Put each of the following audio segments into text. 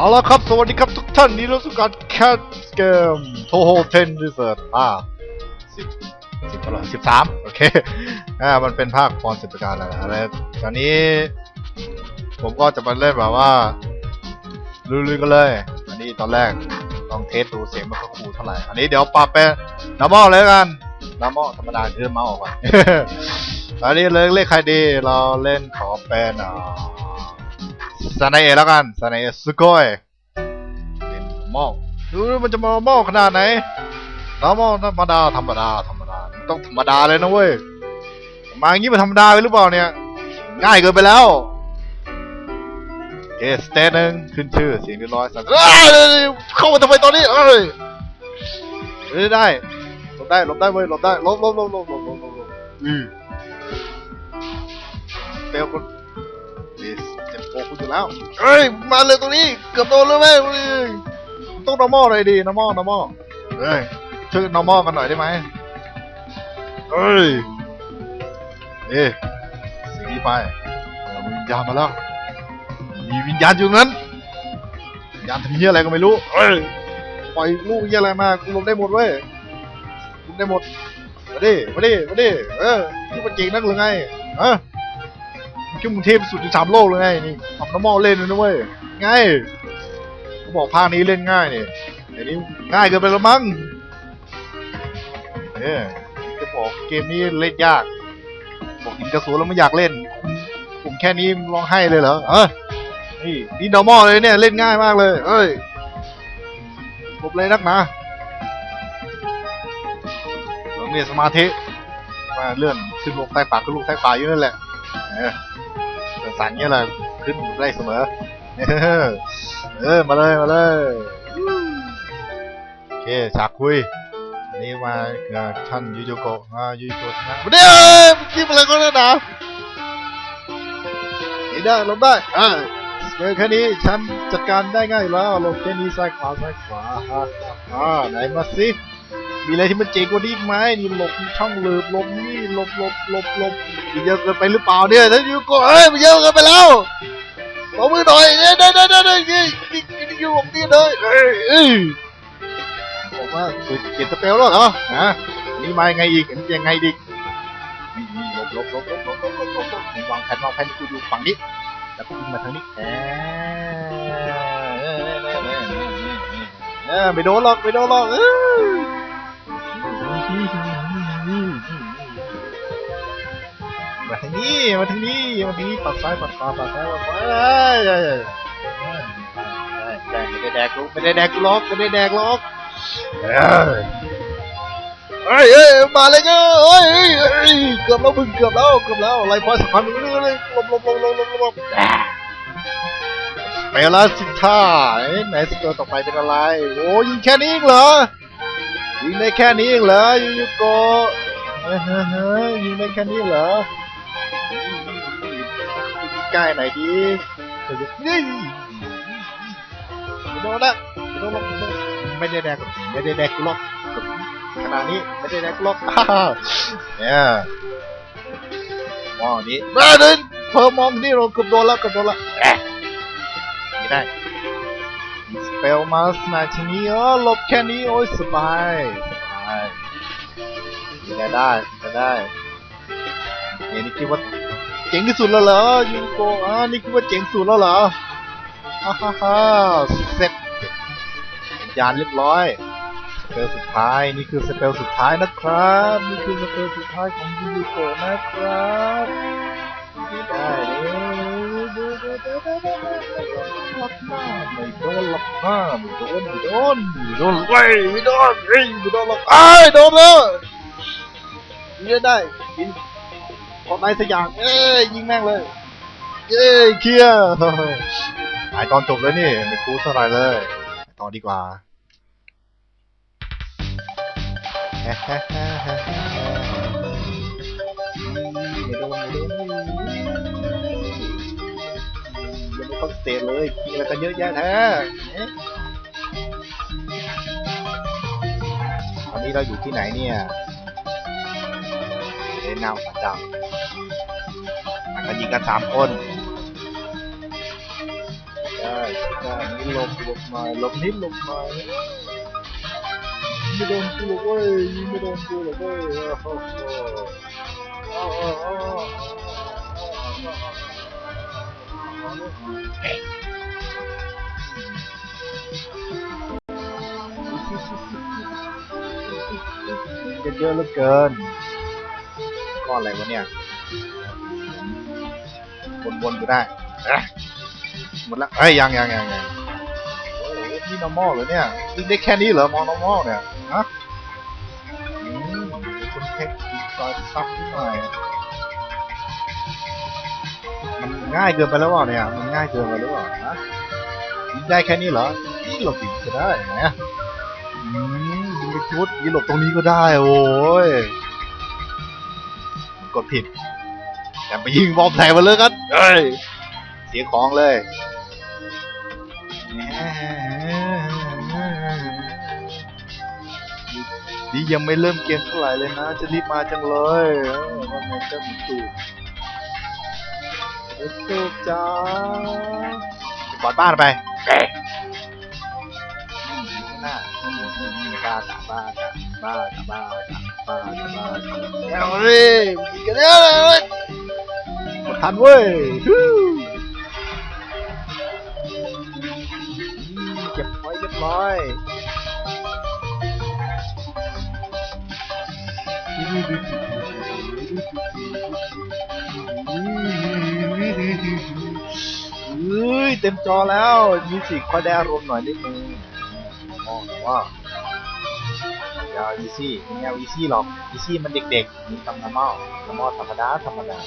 เอาละครับ สวัสดีครับทุกท่านนี่เราสุการแคทเกมโทโฮเทนดิเซอร์อ่าสิบสิบเท่าไหร่สิบสามโอเคอ่ามันเป็นภาคพรสิบประการแล้วอะไรตอนนี้ ผมก็จะมาเล่นแบบว่าลุยๆกันเลย อันนี้ตอนแรกลองเทสดูเสียงมันก็คูเท่าไหร่ อันนี้เดี๋ยวปรับเป็นน้ำมอเลยกันน้ำมอธรรมดาเดินมาออกก่อนอันนี้เลยเลขใครดีเราเล่นขอเป็นอ่า ซานาเอแล้วกันซานาเอสโกยเป็นมอลดูมันจะมามอลขนาดไหนนอมอลธรรมดาธรรมดาธรรมดาต้องธรรมดาเลยนะเว้ยมาย่างี้มันธรรมดาไปหรือเปล่าเนี่ย ง่ายเกินไปแล้วเอสเตนึงขึ้นชื่อเสียงเรียบร้อยสั่นเข้ามาทำไมตอนนี้เอ้ยไม่ได้ลบได้ลบได้เว้ยลบได้ลบลบหลบหลบหลบหลบหลบอือเปลวคนเอส โกคุณอยู่แล้วเอ้ยมาเลยตรงนี้เกือบโดนแล้วแม่ต้องนอร์มอลเลยดีนอร์มอลนอร์มอลเอ้ยช่วยนอร์มอลกันหน่อยได้ไหมเอ้ยเอ๊ะสิ่งนี้ไปเอาวิญญาณมาแล้วมีวิญญาณอยู่นั้นวิญญาณทำเหี้ยอะไรก็ไม่รู้เอ้ยปล่อยลูกเหี้ยอะไรมากูลงได้หมดเว้ยลงได้หมดมาดิมาดิมาดิเออที่มันเก่งนักหรือไงฮะมั นคือมึงเทพสุดในสามโลกเลยไงนี่ทำน้ำมอเล่นเลยนะเว้ยง่ายเขาบอกภาคนี้เล่นง่ายนี่แต่นี้ง่ายเกินไปแล้วมั้งเนี่ยจะบอกเกมนี้เล่นยาก บอกยิงกระสุนแล้วไม่อยากเล่นผมแค่นี้ร้องไห้เลยเหรอเออนี่นี่ดอมอลเลยเนี่ยเล่นง่ายมากเลยเอ้ยผมเลยนักหนะต้องมีสมาธิมาเลื่อนขึ้นลงใต้ปากก็ลูกใต้ปากอยู่นั่นแหละเออ สันเงี้ยแหละขึ้นได้เสมอ เออ มาเลยมาเลยโอเคฉากคุยนนี้มาท่านยูโยโกะอ่ายูโยโกะนะเดี๋ยวคิดอะไรก็ได้นะนี่ได้ลงได้อ่าเจอแค่นี้ฉันจัดการได้ง่ายแล้วลงแค่นี้ซ้ายขวาซ้ายขวาอ่าอ่าไหนมาสิ มีอะไรที่มันเจ๋งกว่านี้อีกไหมนี่หลบช่องหลืบหลบนี่หลบหลบหลบหลบมันเยอะเกินไปหรือเปล่าเนี่ยท่านยูโกเอ้ยมันเยอะเกินไปแล้วขอมือหน่อยเด้เด้เด้เด้เด้ยี่ยี่ยี่อยู่ผมนี่เลยเอ้ยเอ้ยผมว่าเปลี่ยนสเปลแล้วเหรอฮะนี่มายังไงอีกอันนี้ยังไงดีหลบหลบหลบหลบหลบหลบหลบหลบหลบวางแผนวางแผนกูอยู่ฝั่งนี้แล้วก็ยิงมาทางนี้แหมเออไม่โดนหรอกไม่โดนหรอกเออ มาทางนี้มาทางนี้มาทางนี้ปัดซ้ายปัดขวาปัดซ้ายปัดขวาเอ้ยเอ้ยไม่ได้แดกลูกไม่ได้แดกล็อกไม่ได้แดกล็อกเอ้ยเอ้ยมาเลยเงเอ้ยเกือบแล้วมึงเกือบแล้วเกือบแล้วไล่พอยสักพันหนึ่งเลยลบลบลบลบลบลบไปแล้วสิท่าไหนสเกลต่อไปเป็นอะไรโอ้ยิงแค่นี้เองเหรอยิงได้แค่นี้เองเหรอยูยูโกฮ้ยเฮ้ยเฮ้ยยิงได้แค่นี้เหรอ ใกล้ไหนดีนี่โดนละโดนละไม่ได้แดกไม่ได้แดกกูหรอกขนาดนี้ไม่ได้แดกกูหรอกเนี่ยมองนี้มาเดินเพิ่มมองนี่เราเกือบโดนล้วเกือบโดนละไม่ได้สเปลมาสนาทีนี้เออลบแค่นี้โอ้ยสบายสบายได้ได้ได้ เฮ้ยนี่คิดว่าเจ๋งที่สุดแล้วเหรอยูโกอ่านี่คือว่าเจ๋งสุดแล้วเหรอฮ่าฮ่าฮ่าเสร็จยานเรียบร้อยสเปลสุดท้ายนี่คือสเปลสุดท้ายนะครับ นี่คือสเปลสุดท้ายของยูโกนะครับไม่ได้เลยล็อกหน้าไม่โดนล็อกหน้าไม่โดนไม่โดนไม่โดนเว้ยไม่โดนเฮ้ยไม่โดนล็อกไอ้ยโดนแล้วยิงได้ยิง ขอไม้สักอย่าง เอ้ยยิงแม่งเลย เย้เคลียร์หายตอนจบเลยนี่ไม่คูเท่าไหรเลยไปต่อดีกว่าไม่โดนไม่โดนยังไม่ต้องสเตจเลยกินอะไรกันเยอะแยะแท้เอ๊ะตอนนี้เราอยู่ที่ไหนเนี่ยเล่นแนวประจำ มันก็ยิงกันสามคนได้ได้นี่หลบหลบหน่อยหลบนิดหลบหน่อยไม่โดนกูหรอกเว้ยยิงไม่โดนกูหรอกเว้ยโอ้โหโอ้โหโอ้โหจะเยอะเหลือเกินก้อนอะไรวะเนี่ย วนๆก็ได้เอ๊ะหมดละเอ้ยยังยังยังยังโอ้โหนี่ normal เหรอเนี่ยยิงได้แค่นี้เหรอมอง normal เนี่ยฮะอืมคุณเทคนิคซอยซับนิดหน่อยมันง่ายเกินไปแล้วเปล่าเนี่ยมันง่ายเกินไปหรือเปล่าฮะยิงได้แค่นี้เหรอยิงหลบอีกก็ได้นะอืมยิงไปชุดยิงหลบตรงนี้ก็ได้โอ้ยกดผิด แต่ไปยิงบอมใส่มาเลยกันเอ้ยเสียของเลยนี่ยังไม่เริ่มเกมเท่าไหร่เลยนะ จะรีบมาจังเลยว่าไงเจ้าหมูตูเอ็กตูจ้ากอดบ้านไปเอ๊ะอืมหน้าอืมอืมอืมบ้าจ้ะบ้าจ้ะบ้าจ้ะบ้าจ้ะบ้าจ้ะบ้าจ้ะเอาเลยยิงกันแล้วเลย ทันเว้ยฮู้อืมเก็บไว้เรียบร้อยเฮ้ยเต็มจอแล้วมีสิคอยได้อารมณ์หน่อยนิดนึงมองว่า อย่าอีซี่ไม่เอาอีซี่หรอกอีซี่มันเด็กๆมีทำน้ำเมาน้ำเมาธรรมดาธรรมดา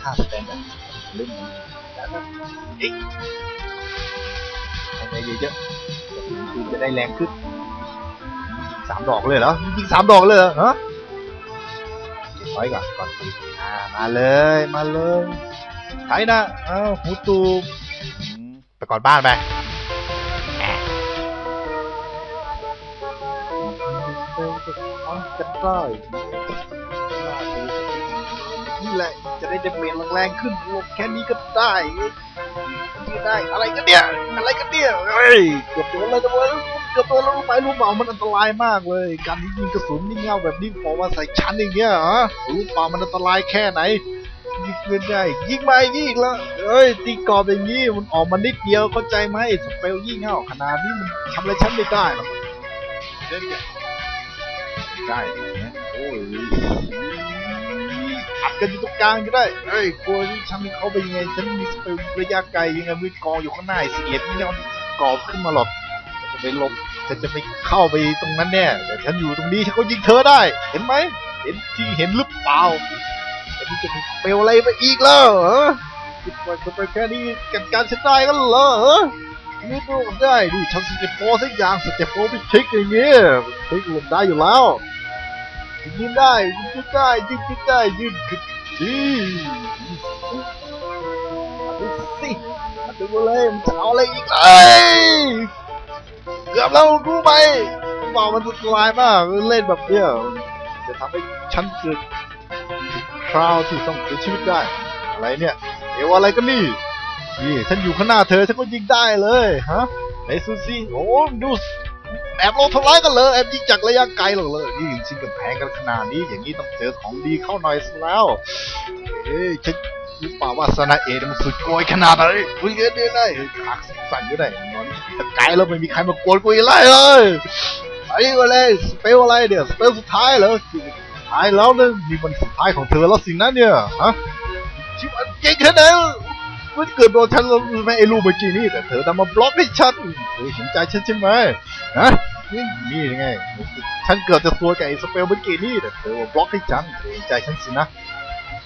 ค่าสแตนดาร์ดเรื่องนี้แล้วก็เอ๊ะให้ได้เยอะๆคือจะได้แรงขึ้นสามดอกเลยเหรอยิงสามดอกเลยเหรอฮะเก็บไว้ก่อนก่อนตีอ่ามาเลยมาเลยใครนะอ้าวหูตูมไปก่อนบ้านไป ได้นี่แหละจะได้เดเมจแรงๆขึ้นลงแค่นี้ก็ได้ไม่ได้อะไรกันเนี่ยอะไรกันเนี่ยเฮ้ยเกือบโดนเลยจังเลยเกือบโดนแล้วรู้ไหมรู้เปล่ามันอันตรายมากเลย การที่ยิงกระสุนยิงเงาแบบนี้บอกว่าใส่ชั้นอย่างเงี้ยเหรอรู้เปล่ามันอันตรายแค่ไหนยิงเกินได้ยิงมายิงอีกแล้วเอ้ยตีกรอบอย่างงี้มันออกมานิดเดียวเข้าใจไหมสเปลยิงเงาขนาดนี้มันทำอะไรฉันไม่ได้หรอกเล่นเนี่ย ได้เนี่ยโอ้ยอัดกันอยู่ตรงกลางก็ได้เอ้ยกลัวที่ฉันเขาไปยังไงฉันมีสเปลระยะไกลยังไงมีกองอยู่ข้างหน้าเสียดไม่ยอมกรอบขึ้นมาหรอกจะไปหลบฉันจะไปเข้าไปตรงนั้นแน่แต่ฉันอยู่ตรงนี้ฉันก็ยิงเธอได้ เห็นไหมเห็นที่เห็นหรือเปล่าแต่นี่จะมีสเปลอะไรมาอีกแล้วเหรอคิดว่าจะไปแค่นี้กันการฉันได้กันเหรอนี่ดูมันได้ดิฉันสเต็ปโปสักอย่างสเต็ปโปรไปเช็คอย่างเงี้ยเช็คลงได้อยู่แล้ว ยิงได้ยิงได้ยิงได้ยิงดีมาดูสิดูเลยมันจะเอาอะไรอีกเอ้ยเกือบแล้วรู้ไหมว่ามันอันตรายมากเล่นแบบเนี้ยจะทำให้ฉันเกิดคราวที่ต้องเสียชีวิตได้ อะไรเนี่ยเอวอะไรกันนี่นี่ฉันอยู่ข้างหน้าเธอฉันก็ยิงได้เลยฮะไหนซูซี่โอ้ดู แอบลงทำร้ายกันเลยแอบยิงจากระยะไกลหรอกเลยนี่จริงกันแพงกันขนาดนี้อย่างนี้ต้องเจอของดีเข้าหน่อยซะแล้วเอ้ยฉันรู้ป่าวาสนาเอเนี่ยมันสุดโกยขนาดไหนอุ้ยเดี๋ยวเดี๋ยวได้ขาสั่นก็ได้นอนสกายแล้วไม่มีใครมากวนกูอีกเลยเลยไอ้ก็เลยสเปลอะไรเดี๋ยวสเปลสุดท้ายเหรอท้ายแล้วเนี่ยนี่มันสุดท้ายของเธอแล้วสินะเนี่ยฮะชิบันเก่งแค่ไหน มันเกิดโดนฉันแล้วไม่ไอ้รูปเมื่อกี้นี่แต่เธอทำมาบล็อกให้ฉันเธอเห็นใจฉันใช่ไหมฮะนี่นี่ยังไง ฉันเกือบจะซวยกับไอ้สเปลเมื่อกี้นี่แต่เธอมาบล็อกให้ฉันเธอเห็นใจฉันสินะ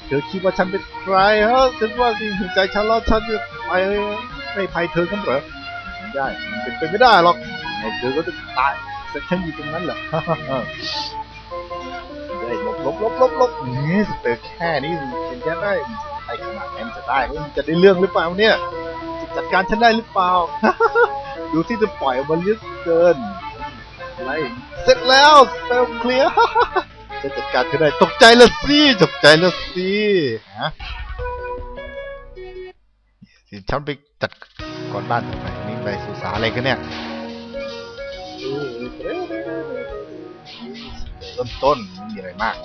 เธอคิดว่าฉันเป็นใครฮะฉันว่าสิเห็นใจฉันแล้วฉันจะไปไม่ภัยเธอกันเหรอไม่ได้มันเป็นไปไม่ได้หรอกไอ้เธอก็จะตายแต่ฉันอยู่ตรงนั้นแหละได้ลบลบลบลบลบนี่สเปลแค่นี้เป็นแค่ได้ ไอ้ขนาดนั้นจะได้มันจะได้เรื่องหรือเปล่าเนี่ยจ,จัดการฉันได้หรือเปล่า ดูที่จะปล่อยออกมาเยอะเกินอะไรเสร็จแล้วเซลเคลียร์จะจัดการเธอได้ตกใจละสิตกใจละสิฮะฉันไปจัดก่อนบ้านทำไมนี่ไปสุสาอะไรกันเนี่ยเริ่มต้นไม่มีอะไรมาก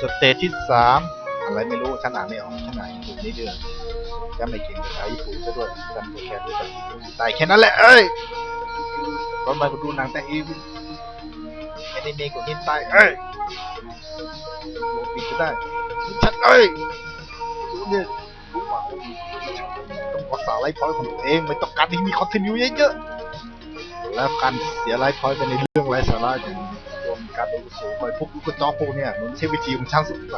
สเตจที่สาม อะไรไม่รู้ฉันอ่านไม่ออกฉันอ่านญี่ปุ่นนี่เดือนฉันไม่เก่งภาษาญี่ปุ่นซะด้วยฉันก็แค่รู้จักตายแค่นั้นแหละเอ้ยตอนมาก็ดูหนังแต่อีวิแอนิเมะกับนินตายเอ้ยโลปิดก็ได้ฉันเอ้ยรู้เนี่ยรู้ว่าต้องรักษาไลฟ์พอยต์ของตัวเองไม่ต้องการที่มีคอนเทนต์เยอะๆแล้วการเสียไลฟ์พอยต์ไปในเรื่องไร้สาระอย่างรวมการดูสูงไปพวกลูกกระจอกพวกเนี่ยมันใช่วิธีของช่างสุดไป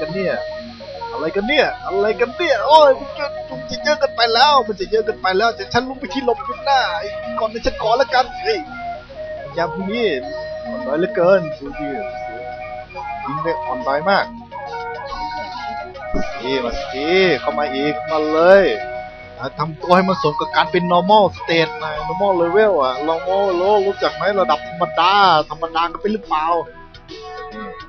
กันเนี่ย อะไรกันเนี่ย อะไรกันเนี่ย โอ้ยมันจะมันจะเยอะกันไปแล้ว มันจะเยอะกันไปแล้วจะฉันลุกไปที่หลบอยู่หน้าไอ้ก่อนที่ฉันขอล้วกันเฮ้ยยามพวกนี้อ่อนด้อยเหลือเกินดูดิยิงได้อ่อนด้อยมากสิมาสิเข้ามาอีกมาเลยทำตัวให้มันสมกับการเป็น normal state นะ normal level อะ normal โลรู้จักไหมระดับธรรมดา ธรรมดาก็เป็นหรือเปล่า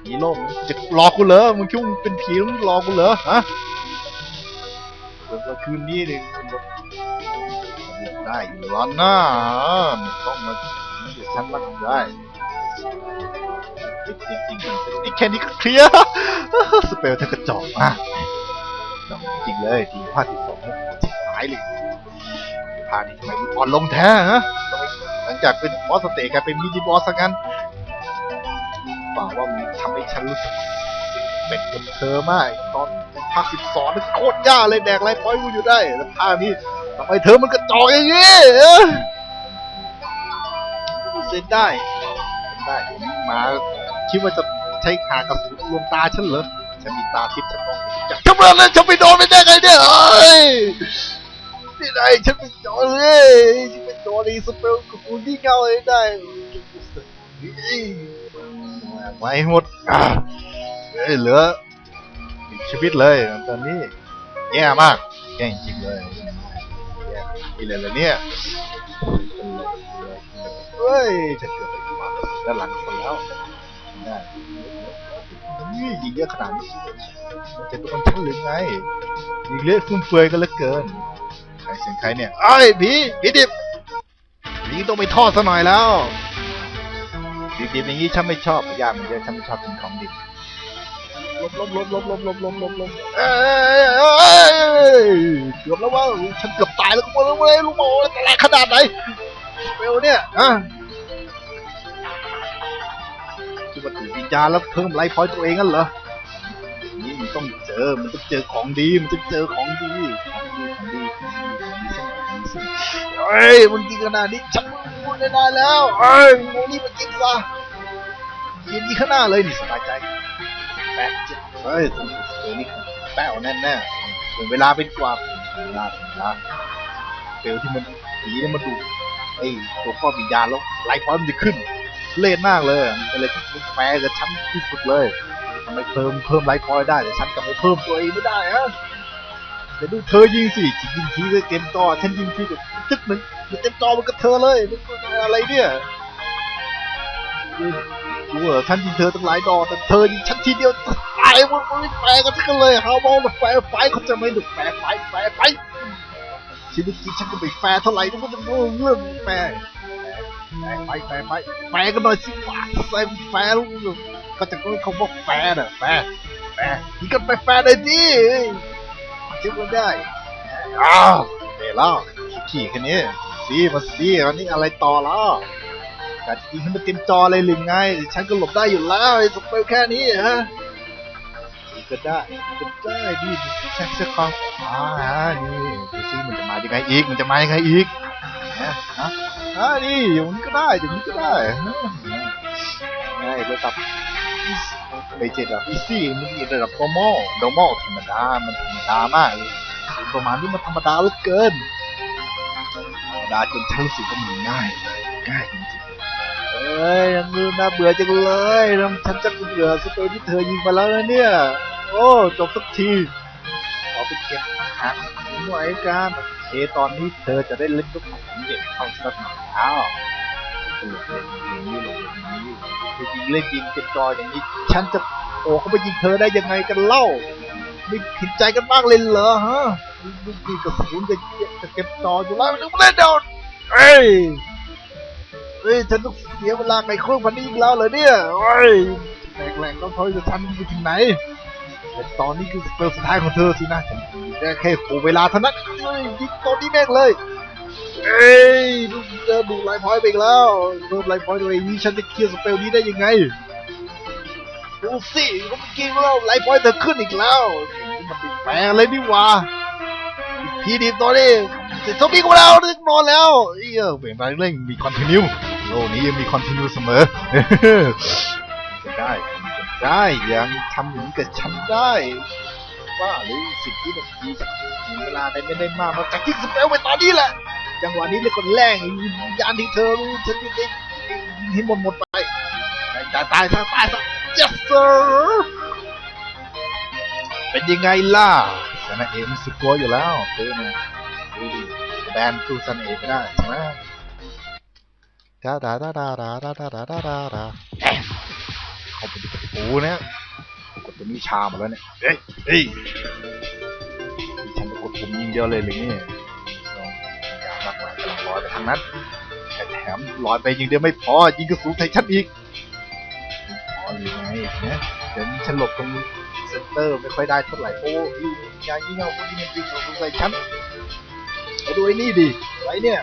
ผีโลกจะหลอกูเหรอมึงคิดว่ามึงเป็นผีแล้วมึงหลอกูเหรอฮะเดี๋ยวคืนนี้เนี่ยมันแบบได้อยู่แล้วนะไม่ต้องมาเดี๋ยวฉันรับได้จริงจริงจริงๆนี่แค่นี้ก็เคลียร์สเปลเธอกระจอกมากจริงเลยทีภาคที่สองจิบหายเลยภาคนี้ทำไมอ่อนลงแท้ฮะหลังจากเป็นบอสสเตจกลายเป็นมินิบอสซะงั้น บอกว่ามันทำให้ฉันรู้สึกเป็นกับเธอมากตอนภาคสิบสองนี่โคตรยากเลยแดกไรพอยกูอยู่ได้แล้วภาคนี้ทำไมเธอมันกระจอกอย่างนี้เซ็นได้เซนได้มาคิดว่าจะใช้หากระสุนลวงตาฉันเหรอฉันมีตาทิพย์ฉันมองอยางทำไมแล้วฉันไปโดนไม่ได้ไงเนี่ยเอ้ยนี่ไงฉันไปโดนเลยฉันไปโดนไอ้สเปลกับกูที่เงาเลยได้เฮ้ ไว้หมดอะเหลืออีกชีวิตเลยตอนนี้แย่มากแย่จริงเลยแย่อีเลยเลยเนี่ยเฮ้ยจะเกิดอะไรขึ้นมาด้านหลังซะแล้วได้นี่ยิงเยอะขนาดนี้มันจะตัวมันชั้นหรือไงยิงเลือดฟุ่มเฟือยกันเหลือเกินใครเสียงใครเนี่ยไอ้ผีผีดิบผีต้องไปทอดซะหน่อยแล้ว ดิบๆอย่างนี้ฉันไม่ชอบยามันเยอะฉันไม่ชอบกินของดิบลบลบลบลบลบลบลบลบลบเอ้ยเกือบแล้วว่าฉันเกือบตายแล้วก็บอกเลยลูกโม่แต่แรขนาดไหนเบลเนี่ยอะคิดว่าถือวิญญาณแล้วเพิ่มไลฟ์พอยต์ตัวเองกันเหรอนี่มันต้องเจอมันต้องเจอของดีมันต้องเจอของดีของดีของดีของดีของดีเฮ้ยมันดีขนาดนี้ฉัน พูดได้แล้วเอ้ยโมนี่มันกินซะกินดีข้างหน้าเลยนี่สบายใจแปะเจ็บเฮ้ยตัวนี้แป้วแน่แน่ๆถึงเวลาเป็นกว่าเวลาเวลาเปลวที่มันผีเนี่ยมันดูไอ้ตัวพ่อวิญญาณแล้วไลฟ์พอยต์มันจะขึ้น เล่นมากเลยมันเป็นอะไรที่แฟร์กับฉันที่สุดเลยทำไมเพิ่มเพิ่มไลฟ์พอยต์ได้แต่ฉันกลับไปเพิ่มตัวเองไม่ได้ฮะเดี๋ยวดูเธอยิงสิยิงทีก็เต็มจอฉันยิงทีก็ตึ๊กหนึ่ง เต็มจอมันกับเธอเลยมันอะไรเนี่ยดูเหรอฉันยิงเธอตั้งหลายดอกแต่เธอยิงฉันทีเดียวตายมันไม่แฟร์กันทั้งเลยฮาวมองแบบแฟร์ไฟเขาจะไม่ดูแฟร์ไฟแฟร์ไฟชีวิตจริงฉันก็ไม่แฟร์เท่าไหร่นะมันจะเรื่องแฟร์แฟร์ไปแฟร์ไปแฟร์กันหน่อยสิวะแฟร์แฟร์ลูกก็จะก็เขาบอกแฟร์น่ะแฟร์แฟร์ยิงกันไปแฟร์เลยดิเชื่อกันได้อ้าวเดี๋ยวแล้วขี่คันนี้ สีมาสีอันนี้อะไรต่อแล้วการยิงให้มันเต็มจอเลยหรือไง ฉันก็หลบได้อยู่แล้วไอ้สเปลแค่นี้ฮะก็ได้ก็ได้ดิแซกเซคอนอ่านี่ดูซิมันจะมายังไงอีกมันจะมายังไงอีกฮะฮะอ่านี่อย่างนี้ก็ได้อย่างนี้ก็ได้ไงระดับไปเจ็ดระดับอีซี่มันมีระดับ normal normal ธรรมดามันธรรมดามากเลยประมาณนี้มันธรรมดาเหลือเกิน ดาจนฉันรู้สึกว่ามันง่ายง่ายจริงๆเอ้ยยังมือน่าเบื่อจังเลยแล้วฉันจะเบื่อสเปรย์ที่เธอยิงมาแล้วนะเนี่ย โอ้จบสักทีขอไปเก็บอาหารหน่วยกันโอเคตอนนี้เธอจะได้เล่นกับของเด็กเข้าสักหน่อยแล้วเล่นย่างนี้ลงย่างนี้เธอยิงเล่นยิงเจ็บจออย่างนี้ ฉันจะโอ้เขาไปยิงเธอได้ยังไงกันเล่า ไม่เห็นใจกันบ้างเลยเหรอฮะลูกพี่กระสุนจะจะเก็บต่ออยู่แล้วนึกเล่นเดนเอ้ยเอ้ยฉันต้องเสียเวลาไปเครื่องพันนี้อีกแล้วเหรอเนี่ยเอ้ยแหลกๆต้องคอยจะทันไปถึงไหนแต่ตอนนี้คือสเปลสุดท้ายของเธอสินะฉันได้แค่โคเวลาเท่านั้นเอ้ยยิงตอนนี้แม่งเลยเอ้ยดูเจอดูไลฟ์พอยต์ไปอีกแล้วเพิ่มไลฟ์พอยต์ตัวเองนี่ฉันจะเคลียร์สเปลนี้ได้ยังไง ดูสิก็เมื่อกี้เราไลฟ์พอยต์เธอขึ้นอีกแล้วมันติดแปลงอะไรนี่วะพีดีตัวนี้เสร็จสมบีกูแล้วนึกนอนแล้วเอ้ยเปลี่ยนไปเร่งมีคอนติเนียโลกนี้ยังมีคอนติเนียเสมอจะได้จะได้ยังทำอย่างนี้กับฉันได้ว่าหรือสิบวินาทีมีเวลาไดไม่ได้มากนอกจากที่สเปลไปตอนนี้แหละ จังหวะนี้เลยคนแรงยานที่เธอรู้ฉันได้ยิงให้หมดหมดไป ตายตายซะตายซะ yes sir เป็นยังไงล่ะซานาเอมันสุดกลัวอยู่แล้วเธอเนี่ยดูดิแบนสู้ซานเอไม่ได้ใช่ไหมดาดาดาดาดาดาดาดาดาดาดาแอะเขาไปดูกระปูเนี่ยกดตัวนี้ชาหมดแล้วเนี่ยเฮ้ยเฮ้ยฉันจะกดปุ่มยิงเดียวเลยหรือไงยาวมากมายกำลังลอยไปทางนั้นแต่แถมลอยไปยิงเดียวไม่พอยิงกระสุนใส่ฉันอีก อหรือไงนะเดี๋ยวนี้ฉันหลบตรงเซนเตอร์ไม่ค่อยได้เท่าไหร่โอ้ยยายิงเอาพวกนี้มันยิงกระสุนใส่ฉันมาดูไอ้นี่ดิไรเนี่ย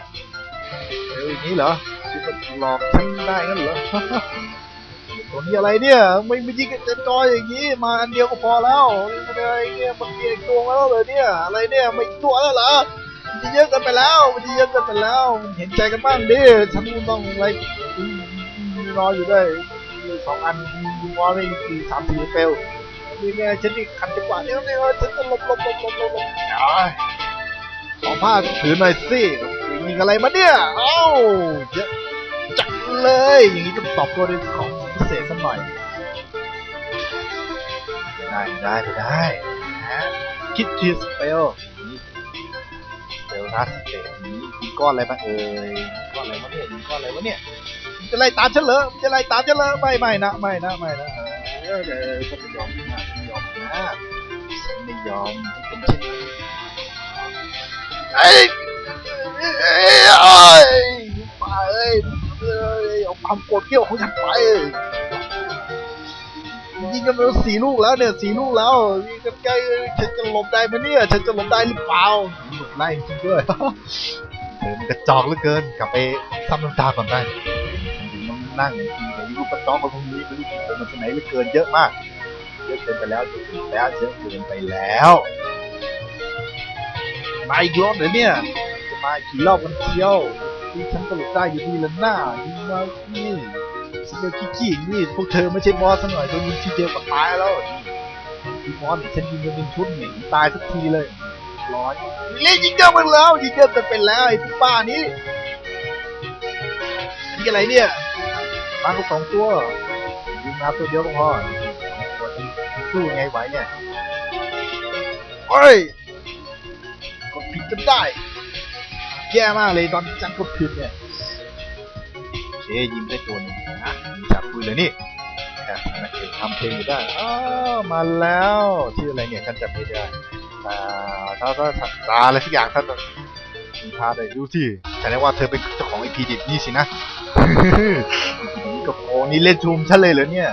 เอออย่างนี้เหรอคิดว่าหลอกฉันได้งั้นเหรอตัวนี้อะไรเนี่ยไม่ไม่ยิงกันเต็มจอยอย่างนี้มาอันเดียวก็พอแล้วอะไรเนี่ยมันเปลี่ยนตัวแล้วเลยเนี่ยอะไรเนี่ยไม่ตัวแล้วเหรอมันจะเยอะกันไปแล้วมันจะเยอะกันไปแล้วเห็นใจกันบ้างดิฉันต้องอะไรรออยู่ด้วย สองอันยิงวอลไม่สี่สามสี่เฟลนี่เนี่ยฉันนี่ขันจังหวะเนี้ยเนี่ยฉันจะหลบหลบหลบหลบหลบหลบขอผ้าถือหน่อยสิยิงอะไรมาเนี่ย เอ้าเยอะจังเลย อย่างนี้จะตอบตัวด้วยของพิเศษสักหน่อยได้ได้ได้นะคิดทีสเปลเซลนัสเตนี้ก้อนอะไรบ้างเอ่ยก้อนอะไรวะเนี่ยก้อนอะไรวะเนี่ย จะไล่ตามฉันเหรอจะไล่ตามฉันเหรอไม่ไม่นะไม่นะไม่นะเออเดี๋ยวฉันไม่ยอมนะฉันไม่ยอมนะฉันไม่ยอมเป็นเช่นนั้นเอ้ยเอ้ยเอ้ไปเอ้ยเอ้ยอาความโกรธเกรี้ยวของฉันไปยิงกันไปสี่ลูกแล้วเนี่ยสี่ลูกแล้วยิงกันใกล้ฉันจะหลบได้ไหมเนี่ยฉันจะหลบได้หรือเปล่าหลบไล่จริงด้วยเธอมันกระจอกเหลือเกินกลับไปซ้ำน้ำตาก่อนได้ นั่งทีแต่รูปกระจอกของตรงนี้ไม่รู้กี่คนมันที่ไหนเหลือเกินเยอะมากเยอะเกินไปแล้วเยอะเกินไปแล้วเยอะเกินไปแล้วมาอีกรอบเลยเนี่ยจะมากี่รอบกันเที่ยวที่ฉันก็หลบได้อยู่ดีละหน้ายิงมานี่สเกลขี้ๆอย่างนี่พวกเธอไม่ใช่บอสหน่อยโดนยิงทีเดียวก็ตายแล้วนี่บอสเนี่ยฉันยิงกันเป็นชุดหนีตายสักทีเลยร้อยเล่นยิงเยอะไปแล้วยิงเยอะเกินแล้วไอ้พวกป้านี้นี่อะไรเนี่ย มาก็สองตัวยิงมาตัวเดียวก็พอตัวจะสู้ไงไหวเนี่ยเฮ้ยกดผิดจนได้ แย่มากเลยตอนจังกดผิดเนี่ยเคยิงได้ตัวหนึงนะจับคุยเลยนี่นะทำเพลงอยู่ได้อ้ามาแล้วชื่ออะไรเนี่ยฉันจำไม่ได้ตาถ้าถ้าตาอะไรสักอย่างท่านมีพาได้ดูที่แสดงว่าเธอเป็นเจ้าของไอพีดิบนี่สินะ กับโอ้นี่เล่นชุมฉันเลยเหรอเนี่ย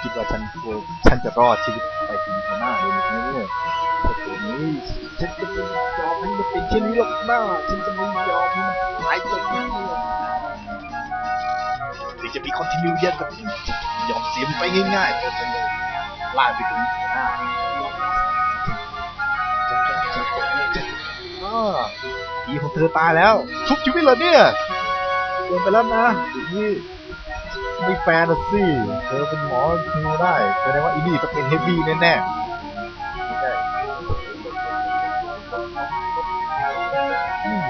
คิดว่าฉันกลัวฉันจะรอดชีวิตไปถึงหน้าเลยเนี่ยแต่ตัวนี้ฉันจะไม่ยอมให้มันเป็นเช่นนี้หรอกนะฉันจะไม่ยอมให้มันหายจากนี้ถึงจะมีคอนติเนียเยอะกับนี้ยอมเสียมไปง่ายๆเพราะฉันเลยลาไปถึงหน้าอ้าวผีของเธอตายแล้ว ชุบชีวิตเหรอเนี่ยเกินไปแล้วนะอย่างนี้ ไม่แฟนสิเธอเป็นหมอฮิวได้แสดงว่าอีนี่ต้องเป็นเฮฟวี่แน่ๆไม่ได้อืม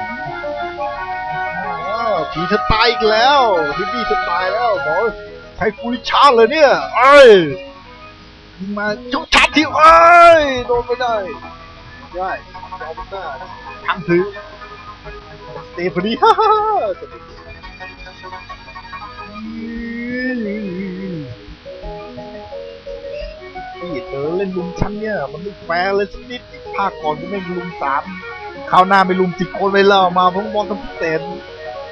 อ้าวผีเธอตายอีกแล้วเฮฟวี่เธอตายแล้วหมอใช้ฟูริชาร์เลยเนี่ยเอ้ยมาชุบชัดที่เอ้ยโดนไม่ได้ได้จอมหน้าทางถือสเตฟานีฮ่าฮ่า ล่นลุมฉันเนี่ย มันไม่แฟร์เลยสักนิดภาคก่อนก็ไม่ลุมสามคราวหน้าไม่ลุมสิบคนไปแล้วมาพราะมองทั้งเตน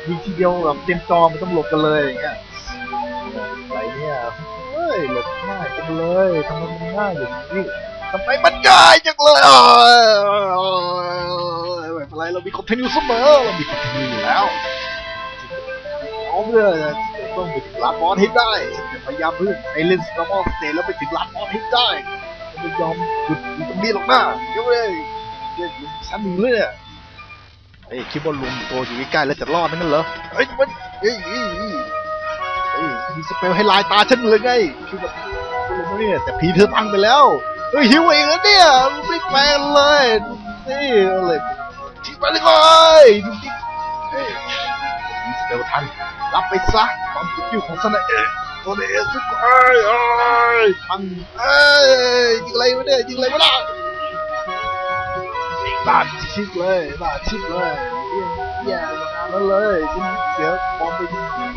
ยิงทีเดียวแบบเต็มจอมันต้องหลบกันเลยอย่างเงี้ยอะไรเนี่ยเฮ้ยหลบง่ายจังเลยทำไมมันง่ายอย่างนี้ทำไมมันง่ายจังเลยเอยไม่เป็นไรเรามีคอนเทนต์อยู่เสมอเรามีคอนเทนต์อยู่แล้วเอาเพื่อจะต้องไปถึงลานบอสให้ได้ฉันจะพยายามเพื่อไปเล่นสตาร์มอลสเตนแล้วไปถึงลานบอสให้ได้ ไม่ยอมหยุดอยู่ตรงนี้หรอกนะยวเลยเดี๋ยวฉันหนีเลยเนี่ยเฮ้ยคิดว่าลุงตัวอยู่ใกล้ๆแล้วจะรอดนั่นเหรอเฮ้ยมันเฮ้ยเฮ้ยเฮ้ยเฮ้ยมีสเปลให้ลายตาฉันเลยไงคิดว่าลุงเนี่ยแต่ผีเธอพังไปแล้วเฮ้ยหิวเองแล้วเนี่ยไม่แปลงเลยดูสิอะไรทิ้งไปเลยก่อนดูดิเฮ้ยมีสเปลทันรับไปซะความสุดยิ่ของสนาเอะ โซเนเอสุกเอ้ยเอ้ยพังเอ้ยยิงอะไรวะเนี่ยยิงอะไรวะล่ะบาดชิบเลยบาดชิบเลยแย่มนานแล้วเลยฉันเสียฟอร์มไป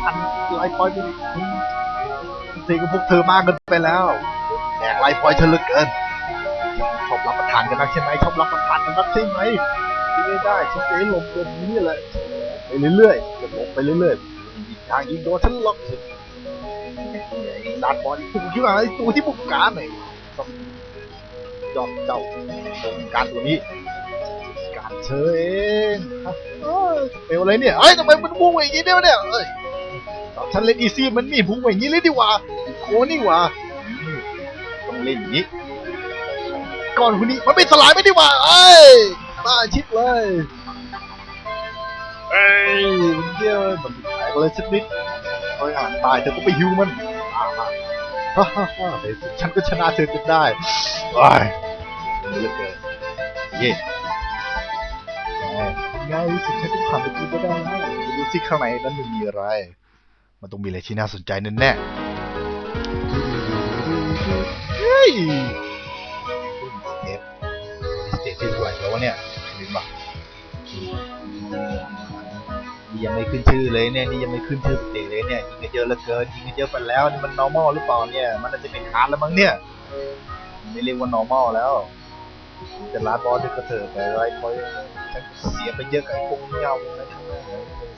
พันไลฟ์พอยต์ไปทีกับพวกเธอมากเกินไปแล้วแดกไลฟ์พอยต์เธอเหลือเกินชอบรับประทานกันนักใช่ไหมชอบรับประทานกันนักใช่ไหมไม่ได้ฉันจะให้ลงตัวนี้แหละไปเรื่อยๆจะลงไปเรื่อยๆทางยิงโดนฉันล็อกสุด ดาดบอลตัวที่ว่าไอ้ตัวที่บุกการไอ้ต้องยอมเจ้าตรงการตัวนี้ การเชยเองเอ้อะไรเนี่ยเอ้ยทำไมมันพุ่งอย่างนี้เนี่ยเนี่ยเอ้ยตอนฉันเล่นอีซี่มันมีพุ่งอย่างนี้เลยดีกว่าโคนี่ว่าต้องเล่นอย่างนี้ก่อนคนนี้มันไม่สลายไม่ดีกว่าเอ้ยบ้าชิดเลยเอ้ยมันเยี่ยมันแตกเลยสักนิดเอ้ยอ่านตายเธอก็ไปฮิวมัน ฮ่าฮ่าฉันก็ชนะเธอจนได้ว้ายนี่เหลือเกินเย่ง่ายสุดฉันก็ผ่านไปกินก็ได้นะดูสิข้างในนั้นมันมีอะไร มันต้องมีอะไรที่น่าสนใจแน่ๆเฮ้ยสเตปสเตปที่เท่าไหร่แล้ววะเนี่ยลืมว่ะ นี่ยังไม่ขึ้นชื่อเลยเนี่ยนี่ยังไม่ขึ้นชื่อสเตจเลยเนี่ยยิงกันเยอะเหลือเกินยิงกันเยอะไปแล้วนี่มัน normal หรือเปล่าเนี่ย มันน่าจะเป็นฮาร์ดแล้วมั้งเนี่ยไม่เรียกว่า normal แล้วจะลาดบอสด้วยกระเถิบไปไรคอยฉันเสียไปเยอะกับไอ้พวกเงาพวกนั้ทั้งเลย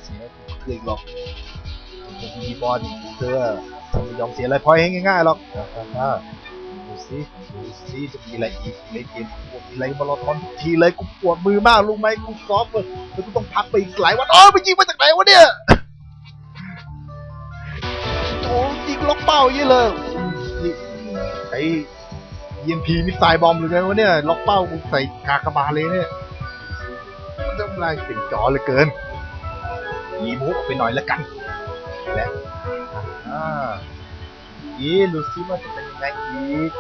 เสียเพื่ออีกหรอกพวกมีบอลเธอฉันยอมเสียอะไรพอยให้ง่ายๆหรอก สิดูสิจะมีอะไรอีกเล่นเกมพวกมีอะไรมาราธอนทีเลยกูปวดมือมากรู้ไหมกูซ้อมเลยแล้วกูต้องพักไปอีกหลายวันอ๋อไปยิงมาจากไหนวะเนี่ยโอ้ยิงล็อกเป้าอย่างนี้เลยไอ้ EMP มิสไซล์บอมหรือไงวะเนี่ยล็อกเป้ากูใส่กากบาเลยเนี่ยมันต้องลายเสียงจอเลือเกินรีมูออกไปหน่อยละกันและอ่า อีดูซิว่าจะเป็นยังไงอีก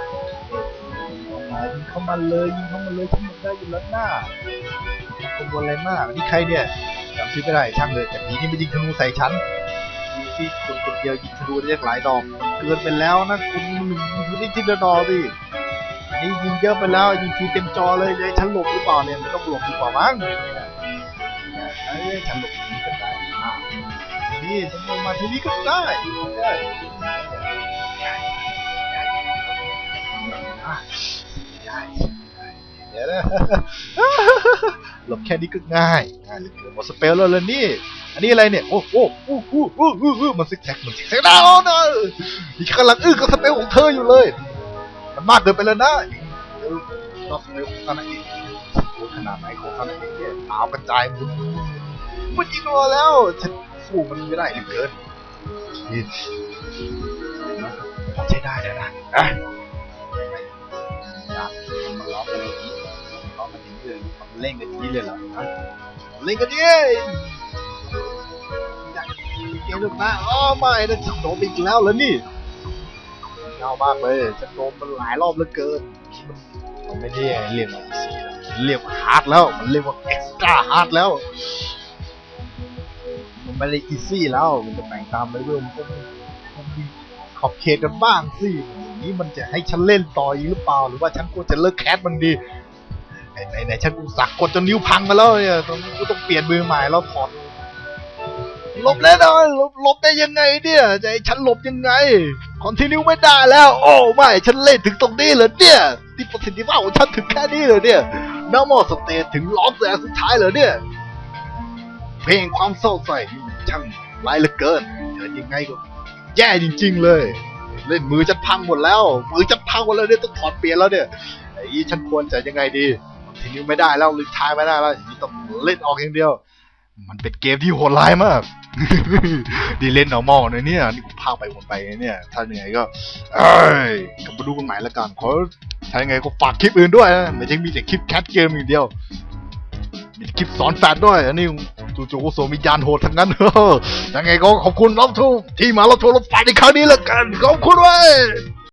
อ่ายิงเข้ามาเลยยิงเข้ามาเลยทั้งหมดได้อยู่แล้วหน้ากังวลอะไรมากนี่ใครเนี่ยจำชื่อไม่ได้ช่างเลยแต่ผีนี่ไม่ยิงธนูใส่ฉันดูสิคนคนเดียวยิงธนูได้หลายดอกเกินไปแล้วนะคุณยิงคุณนี่ทีละดอกดิอันนี้ยิงเยอะไปแล้วยิงทีเต็มจอเลยจะให้ฉันหลบหรือเปล่าเนี่ยไม่ต้องหลบดีกว่ามั้งไอ้ยฉันหลบนี้ก็ได้นี่ฉันลงมาทีนี้ก็ได้ได้ ได้เดี๋ยวนะหลบแค่นี้ก็ง่ายง่ายเลยหมดสเปลแล้วเลยนี่ อันนี้อะไรเนี่ย โอ้โอ้โอ้โอ้โอ้โอ้โอ้มันซิกแซกมันซิกแซกดาวนะนี่กำลังอื้อกับสเปลของเธออยู่เลย มันมากเกินไปแล้วนะเดี๋ยวนอกสเปลของซานาเอะโอ้ขนาดไหนของซานาเอะเนี่ยดาวกระจายมันมันยิงรัวแล้วฉันสู้มันไม่ได้เหลือเกินนี่พอใช้ได้แล้วนะ เล่นกันนี้เลยเหรอฮะเล่นกันดิอยากเกมลูกนะอ๋อไม่นะฉันโดนไปอีกแล้วเหรอนี่เงามากเลยฉันโดนมันหลายรอบเหลือเกินมันไม่ได้เรียกว่าอีซี่แล้วมันเรียกว่าฮาร์ดแล้ว มันเรียกว่าเอ็กซ์ตร้าฮาร์ดแล้วมันไม่ได้อีซี่แล้วมันจะแบ่งตามไปเรื่อยมันก็มีขอบเขตกันบ้างสิอย่างนี้มันจะให้ฉันเล่นต่ออีกหรือเปล่า หรือว่าฉันควรจะเลิกแคสมันดี ไหนไหนฉันอุตส่าห์กดจนนิ้วพังมาแล้วเนี่ยตอนนี้กูต้องเปลี่ยนมือใหม่แล้วถอดลบแล้วนะลบลบได้ยังไงเนี่ยจะให้ฉันลบยังไงคอนติเนียไม่ได้แล้ว โอ้ไม่ฉันเล่นถึงตรงนี้เลยเนี่ยที่ประสิทธิภาพของฉันถึงแค่นี้เลยเนี่ยน้ำมอสเตทถึงล้อมแสงสุดท้ายเลยเนี่ยเพลงความเศร้าใส่ช่างร้ายเหลือเกินเดินยังไงก็แย่จริง ๆ เลย เล่นมือฉันพังหมดแล้ว มือฉันพังหมดแล้วเนี่ยต้องถอดเปลี่ยนแล้วเนี่ยไอ้ฉันควรจะยังไงดี ทีนี้ไม่ได้แล้วลิทายไม่ได้แล้วทีนี้ต้องเล่นออกอย่างเดียว มันเป็นเกมที่โหดร้ายมากดีเล่น normal นะเนี่ยนี่กูพาไปวนไปเนี่ย ถ้าเหนื่อยก็ เอ้ยกลับมาดูกันใหม่ละกันขอถ้ายังไงก็ฝากคลิปอื่นด้วยนะไม่ใช่มีแต่คลิปแคทเกมอย่างเดียว มีคลิปสอนแฟดด้วย อันนี้จู่ๆก็โสมียานโหดทั้งนั้นยังไงก็ขอบคุณรับทูที่มารับทูรับแฟดในครั้งนี้ละกัน ขอบคุณเว้ย